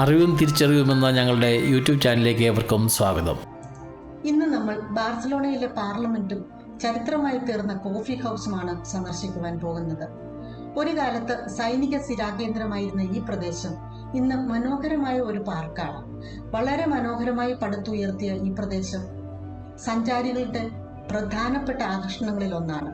അറിവും തിരിച്ചറിവുമെന്ന ഞങ്ങളുടെ യൂട്യൂബ് ചാനലിലേക്ക് ഏവർക്കും സ്വാഗതം. ഇന്ന് നമ്മൾ ബാർസലോണയിലെ പാർലമെന്റും ചരിത്രമായി തീർന്ന കോഫി ഹൗസുമാണ് സന്ദർശിക്കുവാൻ പോകുന്നത്. ഒരു കാലത്ത് സൈനിക സ്ഥിരാകേന്ദ്രമായിരുന്ന ഈ പ്രദേശം ഇന്ന് മനോഹരമായ ഒരു പാർക്കാണ്. വളരെ മനോഹരമായി പടുത്തുയർത്തിയ ഈ പ്രദേശം സഞ്ചാരികളുടെ പ്രധാനപ്പെട്ട ആകർഷണങ്ങളിൽ ഒന്നാണ്.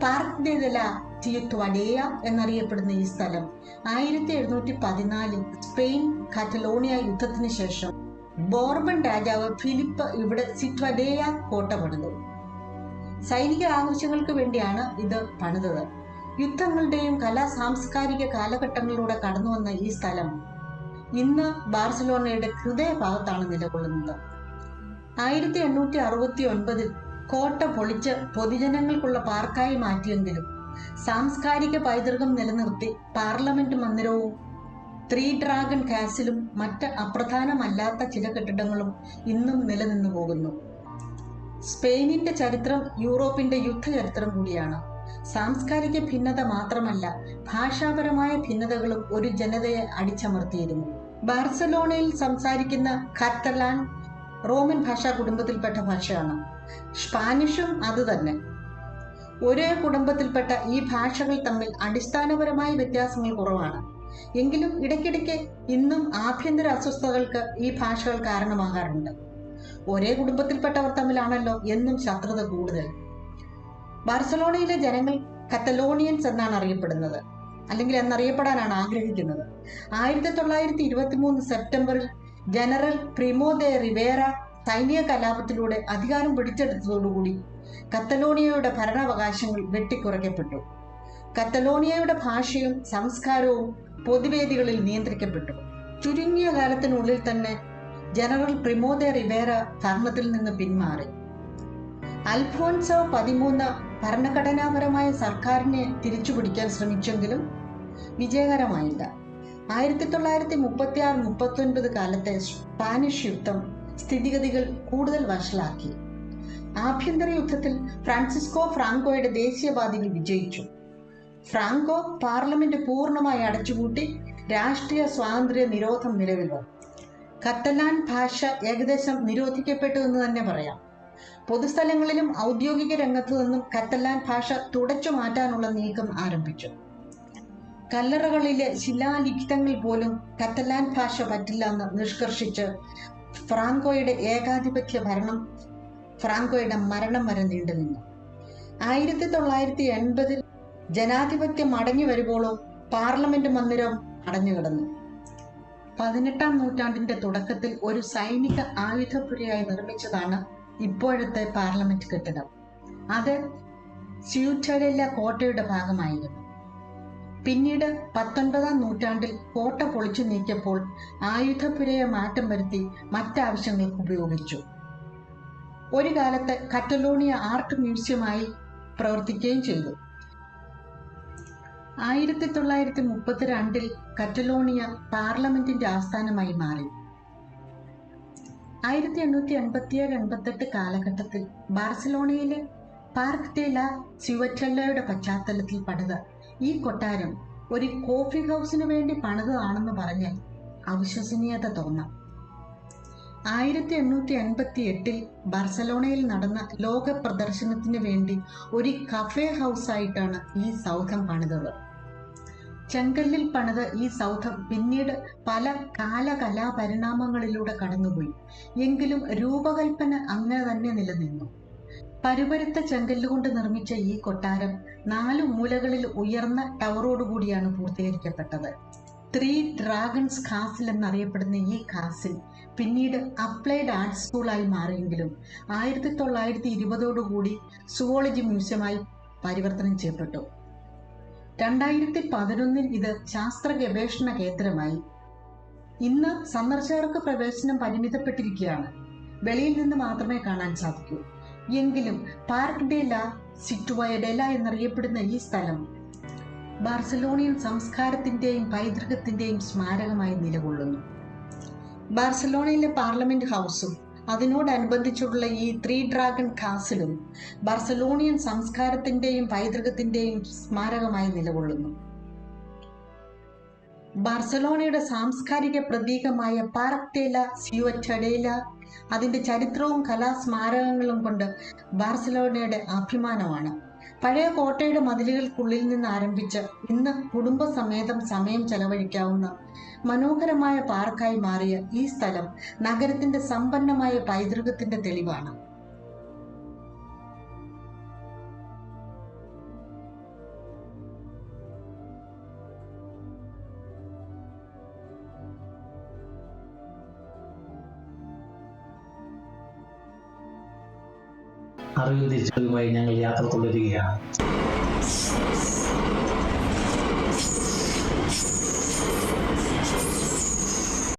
പാർക്ക് ദ ലാ ടിയുട്വഡേയ എന്നറിയപ്പെടുന്ന ഈ സ്ഥലം ആയിരത്തി എഴുന്നൂറ്റി പതിനാലിൽ സ്പെയിൻ കാറ്റലോണിയ യുദ്ധത്തിന് ശേഷം ബോർബൺ രാജാവ് ഫിലിപ്പ് ഇവിടെ സിറ്റ്വഡേയ കോട്ട പണിതു സൈനിക ആവശ്യങ്ങൾക്ക് വേണ്ടിയാണ് ഇത് പണിതത്. യുദ്ധങ്ങളുടെയും കലാ സാംസ്കാരിക കാലഘട്ടങ്ങളിലൂടെ കടന്നു വന്ന ഈ സ്ഥലം ഇന്ന് ബാർസലോണയുടെ ഹൃദയഭാഗത്താണ് നിലകൊള്ളുന്നത്. ആയിരത്തി എണ്ണൂറ്റി അറുപത്തി ഒൻപതിൽ കോട്ട പൊളിച്ച് പൊതുജനങ്ങൾക്കുള്ള പാർക്കായി മാറ്റിയെങ്കിലും സാംസ്കാരിക പൈതൃകം നിലനിർത്തി പാർലമെന്റ് മന്ദിരവും ത്രീ ഡ്രാഗൺ കാസിലും മറ്റ് അപ്രധാനമല്ലാത്ത ചില കെട്ടിടങ്ങളും ഇന്നും നിലനിന്നു പോകുന്നു. സ്പെയിനിന്റെ ചരിത്രം യൂറോപ്പിന്റെ യുദ്ധചരിത്രം കൂടിയാണ്. സാംസ്കാരിക ഭിന്നത മാത്രമല്ല ഭാഷാപരമായ ഭിന്നതകളും ഒരു ജനതയെ അടിച്ചമർത്തിയിരുന്നു. ബാർസലോണയിൽ സംസാരിക്കുന്ന കാറ്റലാൻ റോമൻ ഭാഷാ കുടുംബത്തിൽപ്പെട്ട ഭാഷയാണ്. സ്പാനിഷും അതുതന്നെ. ഒരേ കുടുംബത്തിൽപ്പെട്ട ഈ ഭാഷകൾ തമ്മിൽ അടിസ്ഥാനപരമായ വ്യത്യാസങ്ങൾ കുറവാണ്. എങ്കിലും ഇടയ്ക്കിടയ്ക്ക് ഇന്നും ആഭ്യന്തര അസ്വസ്ഥതകൾക്ക് ഈ ഭാഷകൾ കാരണമാകാറുണ്ട്. ഒരേ കുടുംബത്തിൽപ്പെട്ടവർ തമ്മിലാണല്ലോ എന്നും ശത്രുത കൂടുതൽ. ബാർസലോണയിലെ ജനങ്ങൾ കത്തലോണിയൻസ് എന്നാണ് അറിയപ്പെടുന്നത്. അല്ലെങ്കിൽ എന്നറിയപ്പെടാനാണ് ആഗ്രഹിക്കുന്നത്. ആയിരത്തി തൊള്ളായിരത്തി ഇരുപത്തി മൂന്ന് സെപ്റ്റംബറിൽ ജനറൽ പ്രിമോ ദെ റിവേറ സൈനിക കലാപത്തിലൂടെ അധികാരം പിടിച്ചെടുത്തതോടുകൂടി കത്തലോണിയയുടെ ഭരണാവകാശങ്ങൾ വെട്ടിക്കുറയ്ക്കപ്പെട്ടു. കത്തലോണിയയുടെ ഭാഷയും സംസ്കാരവും പൊതുവേദികളിൽ നിയന്ത്രിക്കപ്പെട്ടു. ചുരുങ്ങിയ കാലത്തിനുള്ളിൽ തന്നെ ജനറൽ പ്രിമോദെ റിവേറ ഭരണത്തിൽ നിന്ന് പിന്മാറി. അൽഫോൻസോ പതിമൂന്ന് ഭരണഘടനാപരമായ സർക്കാരിനെ തിരിച്ചുപിടിക്കാൻ ശ്രമിച്ചെങ്കിലും വിജയകരമായില്ല. ആയിരത്തി തൊള്ളായിരത്തി മുപ്പത്തി ആറ് മുപ്പത്തി ഒൻപത് കാലത്തെ സ്പാനിഷ് യുദ്ധം സ്ഥിതിഗതികൾ കൂടുതൽ വഷളാക്കി. ആഭ്യന്തര യുദ്ധത്തിൽ ഫ്രാൻസിസ്കോ ഫ്രാങ്കോയുടെ ദേശീയവാദികൾ വിജയിച്ചു. ഫ്രാങ്കോ പാർലമെന്റ് പൂർണമായി അടച്ചുപൂട്ടി രാഷ്ട്രീയ സ്വാതന്ത്ര്യ നിരോധം നിലവിൽ വന്നു. കത്തലാൻ ഭാഷ ഏകദേശം നിരോധിക്കപ്പെട്ടു എന്ന് തന്നെ പറയാം. പൊതുസ്ഥലങ്ങളിലും ഔദ്യോഗിക രംഗത്തു നിന്നും കത്തലാൻ ഭാഷ തുടച്ചു മാറ്റാനുള്ള നീക്കം ആരംഭിച്ചു. കല്ലറകളിലെ ശിലാലിഖിതങ്ങൾ പോലും കത്തലാൻ ഭാഷ പറ്റില്ല എന്ന് നിഷ്കർഷിച്ച് ഫ്രാങ്കോയുടെ ഏകാധിപത്യ ഭരണം ഫ്രാങ്കോയുടെ മരണം വരെ നീണ്ടുനിന്നു ആയിരത്തി തൊള്ളായിരത്തി എൺപതിൽ ജനാധിപത്യം അടഞ്ഞു വരുമ്പോളും പാർലമെന്റ് മന്ദിരം അടഞ്ഞു കിടന്നു. പതിനെട്ടാം നൂറ്റാണ്ടിന്റെ തുടക്കത്തിൽ ഒരു സൈനിക ആയുധപുരയായി നിർമ്മിച്ചതാണ് ഇപ്പോഴത്തെ പാർലമെന്റ് കെട്ടിടം. അത് സ്യൂറ്റഡെല്ല കോട്ടയുടെ ഭാഗമായിരുന്നു. പിന്നീട് പത്തൊൻപതാം നൂറ്റാണ്ടിൽ കോട്ട പൊളിച്ചു നീക്കിയപ്പോൾ ആയുധപുരയെ മാറ്റം വരുത്തി മറ്റാവശ്യങ്ങൾക്ക് ഉപയോഗിച്ചു. ഒരു കാലത്ത് കറ്റലോണിയ ആർട്ട് മ്യൂസിയമായി പ്രവർത്തിക്കുകയും ചെയ്തു. ആയിരത്തി തൊള്ളായിരത്തി മുപ്പത്തിരണ്ടിൽ കറ്റലോണിയ പാർലമെന്റിന്റെ ആസ്ഥാനമായി മാറി. ആയിരത്തി എണ്ണൂറ്റി എൺപത്തിയേഴ് എൺപത്തെട്ട് കാലഘട്ടത്തിൽ ബാർസലോണയിലെ പാർക്ക് ഡെ ലാ സിവറ്റല്ലയുടെ പശ്ചാത്തലത്തിൽ പണിത ഈ കൊട്ടാരം ഒരു കോഫി ഹൗസിന് വേണ്ടി പണിതതാണെന്ന് പറഞ്ഞാൽ അവിശ്വസനീയത തോന്നാം. ആയിരത്തി എണ്ണൂറ്റി എൺപത്തി എട്ടിൽ ബാർസലോണയിൽ നടന്ന ലോക പ്രദർശനത്തിന് വേണ്ടി ഒരു കഫേ ഹൗസ് ആയിട്ടാണ് ഈ സൗധം പണിതത്. ചെങ്കല്ലിൽ പണിത ഈ സൗധം പിന്നീട് പല കാലകലാപരിണാമങ്ങളിലൂടെ കടന്നുപോയി. എങ്കിലും രൂപകൽപ്പന അങ്ങനെ തന്നെ നിലനിന്നു. പരുപരുത്ത ചെങ്കല്ലുകൊണ്ട് നിർമ്മിച്ച ഈ കൊട്ടാരം നാലു മൂലകളിൽ ഉയർന്ന ടവറോടുകൂടിയാണ് പൂർത്തീകരിക്കപ്പെട്ടത്. ത്രീ ഡ്രാഗൺസ് കാസിൽ എന്നറിയപ്പെടുന്ന ഈ കാസിൽ പിന്നീട് അപ്ലൈഡ് ആർട്സ് സ്കൂളായി മാറിയെങ്കിലും ആയിരത്തി തൊള്ളായിരത്തി ഇരുപതോടുകൂടി സുവോളജി മ്യൂസിയമായി പരിവർത്തനം ചെയ്യപ്പെട്ടു. രണ്ടായിരത്തി പതിനൊന്നിൽ ഇത് ശാസ്ത്ര ഗവേഷണ കേന്ദ്രമായി. ഇന്ന് സന്ദർശകർക്ക് പ്രവേശനം പരിമിതപ്പെട്ടിരിക്കുകയാണ്. വെളിയിൽ നിന്ന് മാത്രമേ കാണാൻ സാധിക്കൂ. എങ്കിലും പാർക്ക് ഡെല സിറ്റുവായ സിറ്റുവയഡെല എന്നറിയപ്പെടുന്ന ഈ സ്ഥലം ബാർസലോണിയൻ സംസ്കാരത്തിന്റെയും പൈതൃകത്തിന്റെയും സ്മാരകമായി നിലകൊള്ളുന്നു. ബാർസലോണയിലെ പാർലമെന്റ് ഹൗസും അതിനോടനുബന്ധിച്ചുള്ള ഈ ത്രീ ഡ്രാഗൺ കാസിലും ബാർസലോണിയൻ സംസ്കാരത്തിന്റെയും പൈതൃകത്തിന്റെയും സ്മാരകമായി നിലകൊള്ളുന്നു. ബാർസലോണയുടെ സാംസ്കാരിക പ്രതീകമായ പാർക്തേല സിയുവറ്റഡേല അതിന്റെ ചരിത്രവും കലാസ്മാരകങ്ങളും കൊണ്ട് ബാർസലോണയുടെ അഭിമാനമാണ്. പഴയ കോട്ടയുടെ മതിലുകൾക്കുള്ളിൽ നിന്ന് ആരംഭിച്ച് ഇന്ന് കുടുംബസമേതം സമയം ചെലവഴിക്കാവുന്ന മനോഹരമായ പാർക്കായി മാറിയ ഈ സ്ഥലം നഗരത്തിന്റെ സമ്പന്നമായ പൈതൃകത്തിന്റെ തെളിവാണ്. അറിവും തിരിച്ചറിവുമായി ഞങ്ങൾ യാത്ര തുടരുകയാണ്